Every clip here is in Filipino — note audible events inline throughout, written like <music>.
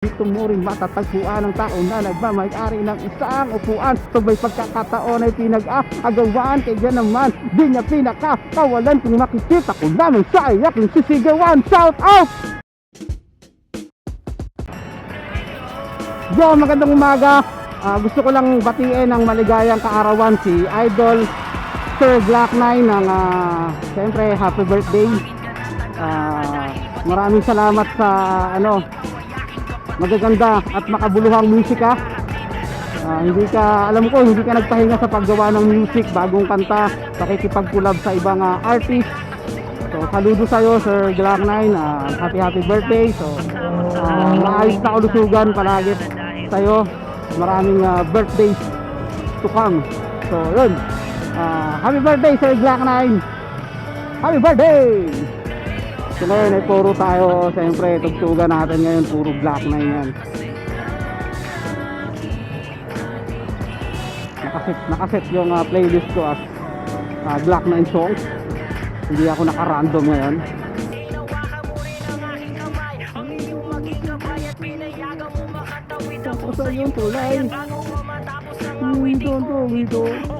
Dito mo rin matatagpuan ng tao na nagmamayari ng isang upuan. Sabay pagkakataon ay pinag-aagawan. Kaya naman di niya pinakakawalan. Kung makikita ko namin ay aking sisigawan. Shout out! Yo, magandang umaga. Ah, Gusto ko lang batiin ng maligayang kaarawan si Idol Sir Black 9 ng ah, Siyempre happy birthday. Ah, Maraming salamat sa ano magaganda at makabuluhang musika. Ah, hindi ka, alam ko, hindi ka nagpahinga sa paggawa ng music, bagong kanta, pakikipagkulab sa ibang ah, artist. So, saludo sa'yo, Sir Glock 9. ah, happy, happy birthday. So, ah, maayos na kalusugan palagi sa'yo. Maraming ah, birthdays to come. So, yun. Ah, happy birthday, Sir Glock 9. Happy birthday! So ngayon ay puro tayo, siyempre tugtugan natin ngayon, puro black na yan. Nakaset, nakaset yung ah, playlist ko as ah, Black 9 songs. Hindi ako naka-random ngayon. Ay yung tulay. Know, we don't.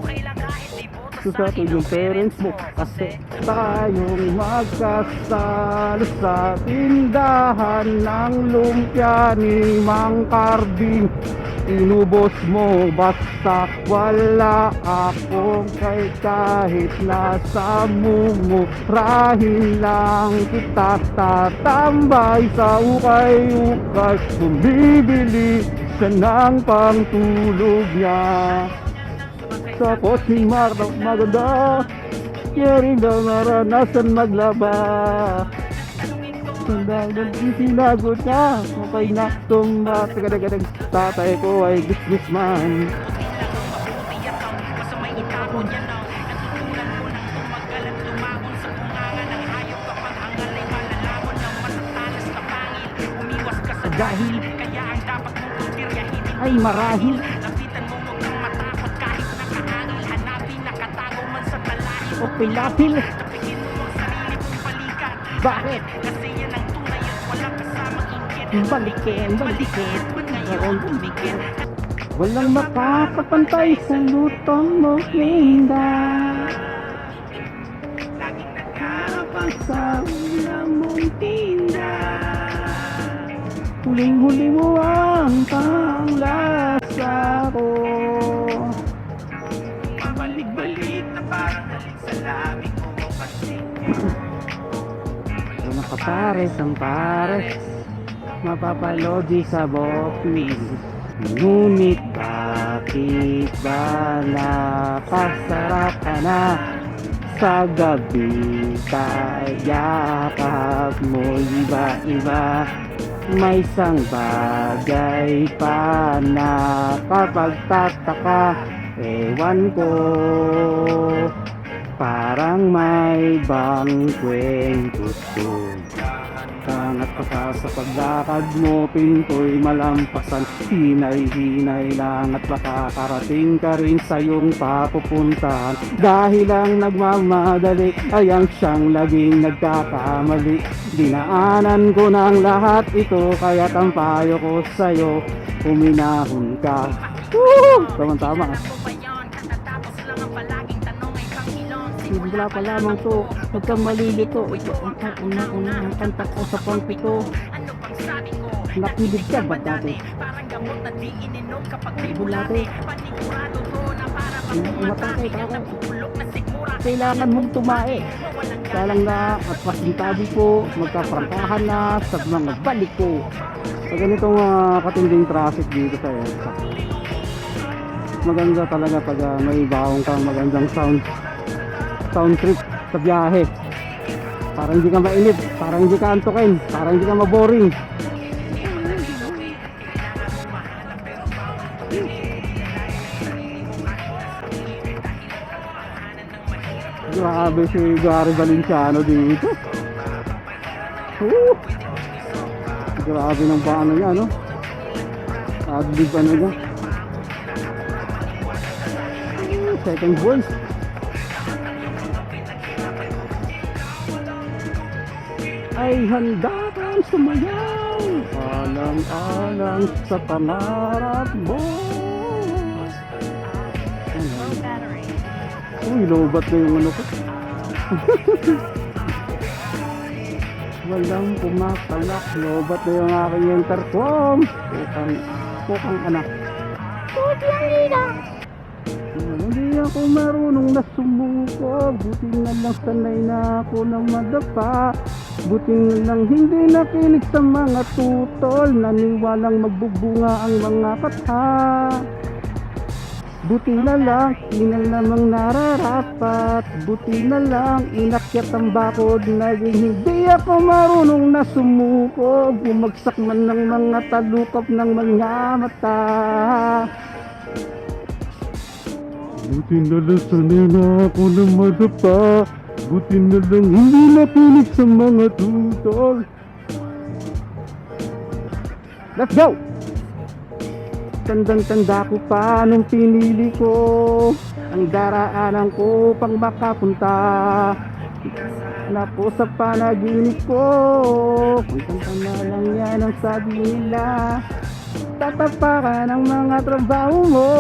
Susato yung parents mo kasi tayong magkasalo sa tindahan ng lumpia ni Mang Carding Inubos mo basta wala akong kay kahit nasa mumurahin lang kita. Tatambay sa ukay-ukay Bumibili siya ng pangtulog niya sa coaching marang maganda. Yaring na naranasan maglaba. Sandang nang sinagot niya Okay na tumba Tagadagadag tatay ko ay businessman Dahil ay marahil o pilapil. Bakit? balikin balikin. Meron balikin. Walang makakapantay sa lutong mo hinda kapag sa ulam mong tinda. Huling-huli mo ang panglasa Kung nakapares ang pares. Mapapalodi sa boklis Ngunit bakit ba napasarap ka na Sa gabi? Kayakap mo iba-iba May isang bagay pa na kapag tataka Ewan ko Parang may bang kwento to? Kangat pa sa paglakad mo Pinto'y malampasan. Hinay-hinay lang At baka karating ka rin sa iyong papupuntahan. Dahil lang nagmamadali Ayang siyang laging nagkakamali. Dinaanan ko ng lahat ito Kaya ang payo ko sa'yo Huminahon ka. Woo! Tama-tama Simula pa lamang to, huwag kang malilito. Ito ang kauna-una ang kanta ko sa pangpito. Nakilig ka ba dati? Bulate. Umatake ka ako. Kailangan mong tumae. Salang na at pasintabi po, magkaprangkahan na sa mga balik ko. Sa ganitong ah, katinding traffic dito sa EDSA. Maganda talaga pag ah, may baong kang magandang sound sound trip sa biyahe. Para hindi ka mainip para hindi ka antukin para hindi ka maboring. Grabe si Gary Valenciano dito. Woo! grabe ng paano niya no? Adlib ano niya? Second voice ay handa kang sumayaw. Alang-alang sa pangarap mo. Uy, lobat na yung ano ko <laughs> Walang pumakalak Lobat na yung aking intercom. Pukang, pukang anak ako marunong na sumuko. Buti na lang sanay na ako na madapa. Buti na lang hindi nakinig sa mga tutol. Naniwalang magbubunga ang mga kata Buti na lang, di na lamang nararapat. Buti na lang, inakyat ang bakod Naging hindi ako marunong na sumuko. Bumagsak man ng mga talukap ng mga mata Buti na lang sanay na ako na madapa. Buti na lang hindi napinig sa mga tutol Let's go! Tandang-tanda ko pa nung pinili ko. Ang daraanan ko pang makapunta. Na po sa panaginip ko. Kung kanta na lang yan ang sabi nila Tatapakan ang mga trabaho mo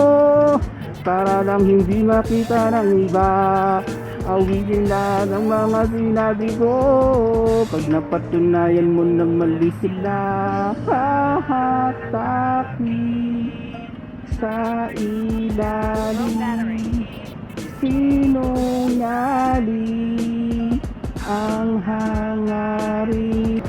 Para lang hindi makita ng iba. Awigin lang ang mga sinabi ko. Pag napatunayan mo na mali sila Hahataki sa ilalim. Sinungaling ang hangarin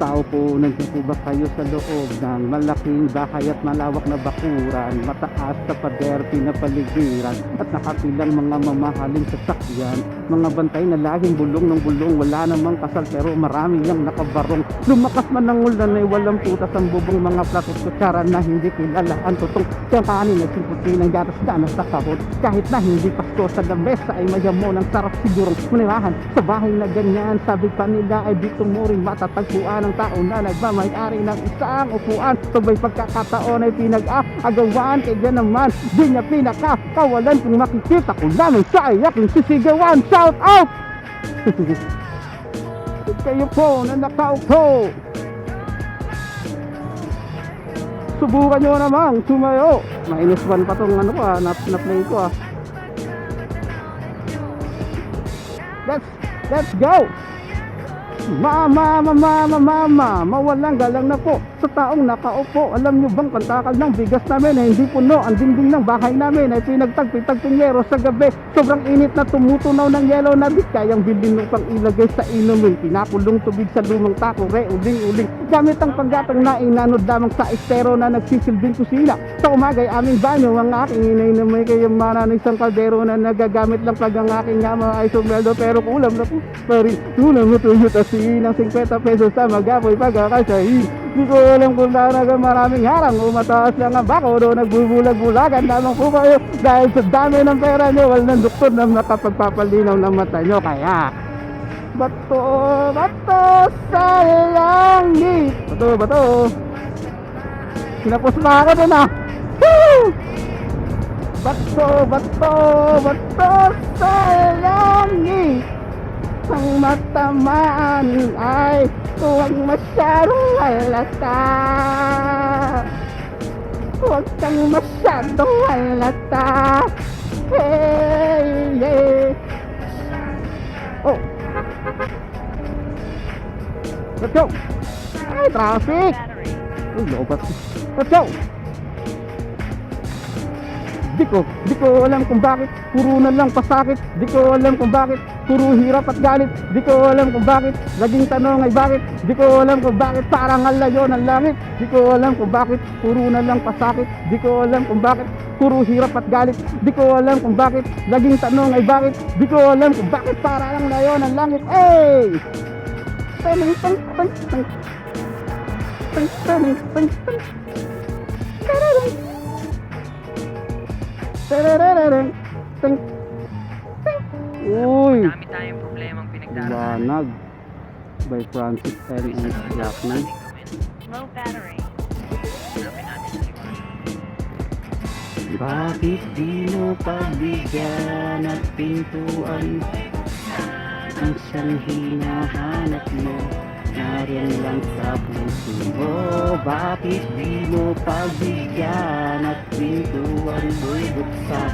Tao po, nandiyan po ba kayo sa loob ng malaking bahay at malawak na bakuran, mataas sa pader, pinapaligiran, at nakapilang mga mamahaling sasakyan, mga bantay na laging bulong ng bulong, wala namang kasal pero marami lang nakabarong. Lumakas man ng ulan ay walang putas ang bubong mga plato kutsara na hindi kilala ang tutong siyang kanin at simputi ng gatas na sa kahon. Kahit na hindi pasko sa lamesa ay mayamo ng sarap sigurong manirahan sa bahay na ganyan. Sabi pa nila ay dito mo rin matatagpuan ang tao na nagmamayari ng isang upuan. Sabay pagkakataon ay pinag-aagawan. Kaya naman di niya pinakakawalan. Kung makikita ko lamang sa aking sisigawan. Shout out! kayo po na nakaupo. Subukan nyo namang sumayo. Minus one pa tong ano ko ah. Na, na play ko ah. Let's let's go Mama, mama, mama, mama, mawalang galang na po sa taong nakaupo. Alam nyo bang pantakal ng bigas namin ay hindi puno. Ang dingding ng bahay namin ay pinagtagpitagping yero sa gabi. Sobrang init na tumutunaw ng yelo na di kayang bilhin upang ilagay sa inumin. Pinakulong tubig sa lumang tako, re, uling-uling. Gamit ang paggatang na inanod lamang sa estero na nagsisilbing kusina. Sa umagay aming banyo, ang aking inay na may kayamanan ng isang kaldero na nagagamit lang pag ang aking ama ay sumeldo pero kulam na po pa rin. Kulam na tuyot asin ng 50 pesos sa magapoy pagkakasahin. Di ko alam kung talaga maraming harang. O mataas lang ang bako do nagbubulag-bulagan lamang po kayo. Dahil sa dami ng pera nyo walang doktor na nakapagpapalinaw ng mata nyo kaya Bato, bato sa langit Bato, bato. Kinapos na ako dun ah! Bato, bato, bato sa langit Ang matamaan ay huwag masyadong halata Huwag kang masyadong halata Hey, yeah Oh Let's go! Ay, traffic! Uy, lobat. Let's go! Di ko, di ko alam kung bakit puro na lang pasakit. Di ko alam kung bakit puro hirap at galit. Di ko alam kung bakit laging tanong ay bakit. Di ko alam kung bakit parang ang layo ng langit. Di ko alam kung bakit puro na lang pasakit. Di ko alam kung bakit puro hirap at galit. Di ko alam kung bakit laging tanong ay bakit. Di ko alam kung bakit parang ang layo ng langit. Hey! Tang tang tang tang tang tang tang tang Tararang. Tararararang. Tang tang. Uy! Dami tayong problemang pinagdaraanan. Liwanag by Francis L. Isa and lang ang Jack dapat natin gawin. Low battery. Ang. Bakit di mo pabigyan at pintuan ang siyang hinahanap mo? Narin lang sa puso mo. Bakit di mo pagbigyan At pintuan mo'y buksan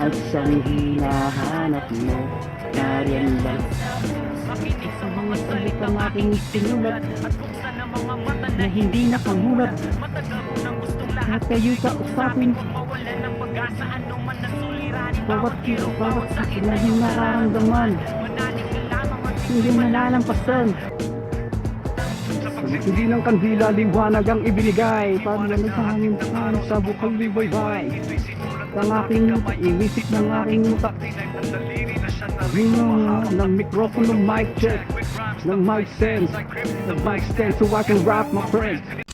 At siyang hinahanap mo? Narin lang Makinig sa mga salitang aking sinulat Na hindi nakamulat Matagal mo nang gustong lahat At kayo sa usapin Mawalan ng pag-asa Ano man ang suliranin Bawat kilo, bawat sakit na yung nararamdaman. Manalig ka lamang at Hindi nalalampasan Hindi ng kandila liwanag ang ibinigay. Paglalag sa hangin sa bukal liwayway Ang aking muka, iwisip ng aking muka Rinong ng mikropono mic check Ng mic sense Ng mic sense so I can rap my friend